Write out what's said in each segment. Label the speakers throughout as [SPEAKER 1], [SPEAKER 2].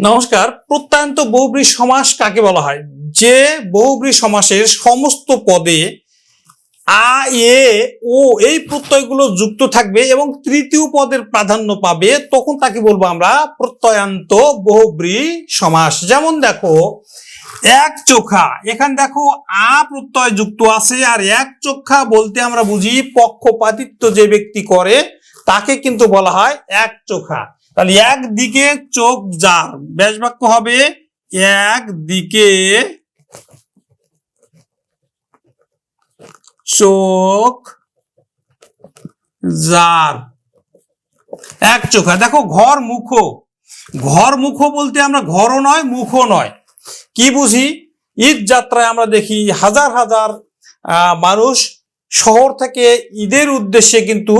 [SPEAKER 1] নমস্কার প্রত্যয়ন্ত বহুব্রী সমাস কাকে বলা হয়? যে বহুব্রী সমাসের সমস্ত পদে আ, এ, ও এই প্রত্যয়গুলো যুক্ত থাকবে এবং তৃতীয় পদের প্রাধান্য পাবে, তখন তাকে বলব আমরা প্রত্যয়ান্ত বহুব্রী সমাস। যেমন দেখো, এক চোখা, এখানে দেখো আ প্রত্যয় যুক্ত আছে, আর এক চোখা বলতে আমরা বুঝি পক্ষপাতিত্ব যে ব্যক্তি করে, তাকে কিন্তু বলা হয় এক চোখা। তাহলে একদিকে চোখ যার, ব্যাস বাক্য হবে একদিকে চোখ যার। এক চোখা। দেখো ঘর মুখো। ঘর মুখো বলতে আমরা ঘরও নয়, মুখও নয়। কি বুঝি? ঈদ যাত্রায় আমরা দেখি হাজার হাজার মানুষ শহর থেকে ঈদের উদ্দেশ্যে কিন্তু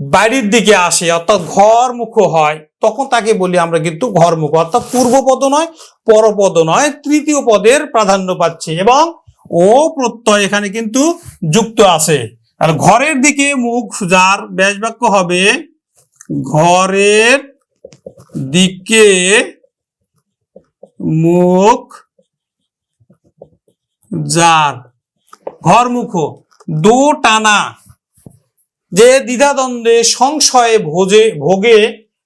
[SPEAKER 1] বাড়ির দিকে আসে, অর্থাৎ ঘর মুখ হয়, তখন তাকে বলি আমরা কিন্তু ঘরমুখ, অর্থাৎ পূর্বপদ নয়, পরপদ নয়, তৃতীয় পদের প্রাধান্য পাচ্ছে এবং ও প্রত্যয় এখানে কিন্তু যুক্ত আছে। আর ঘরের দিকে মুখ যার ব্যাস বাক্য হবে, ঘরের দিকে মুখ যার ঘর মুখ দো টানা যে দ্বিধাদ্বন্দ্বে সংশয়ে ভোজে, ভোগে,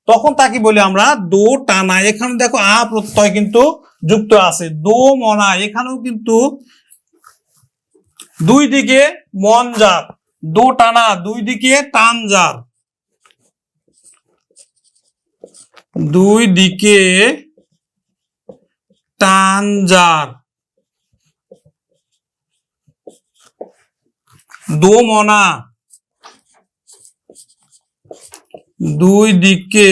[SPEAKER 1] তখন তাকে বলি আমরা দো টানা। এখানে দেখো আ প্রত্যয় কিন্তু যুক্ত আছে। দো মনা, এখানেও কিন্তু দুই দিকে মন যার। দো টানা, দুই দিকে টান যার। দুই দিকে টান যার। দো মনা দুই দিকে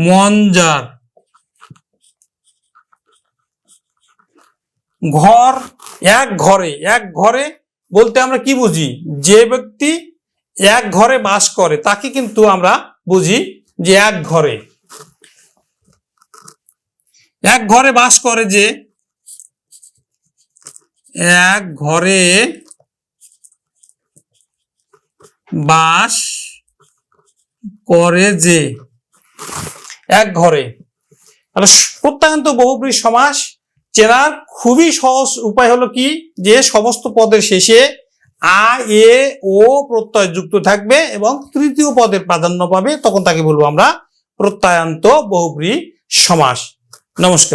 [SPEAKER 1] মঞ্জার ঘর, এক ঘরে এক ঘরে বলতে আমরা কি বুঝি? যে ব্যক্তি এক ঘরে বাস করে, তাকে কিন্তু আমরা বুঝি যে এক ঘরে। এক ঘরে বাস করে যে? এক ঘরে বাস করে যে এক ঘরে। তাহলে বহুব্রী সমাস চেনার খুবই সহজ উপায় হলো কি? যে সমস্ত পদের শেষে আ, এ, ও প্রত্যয় যুক্ত থাকবে এবং তৃতীয় পদের প্রাধান্য পাবে, তখন তাকে বলব আমরা প্রত্যয়ান্ত বহুব্রী সমাস। নমস্কার।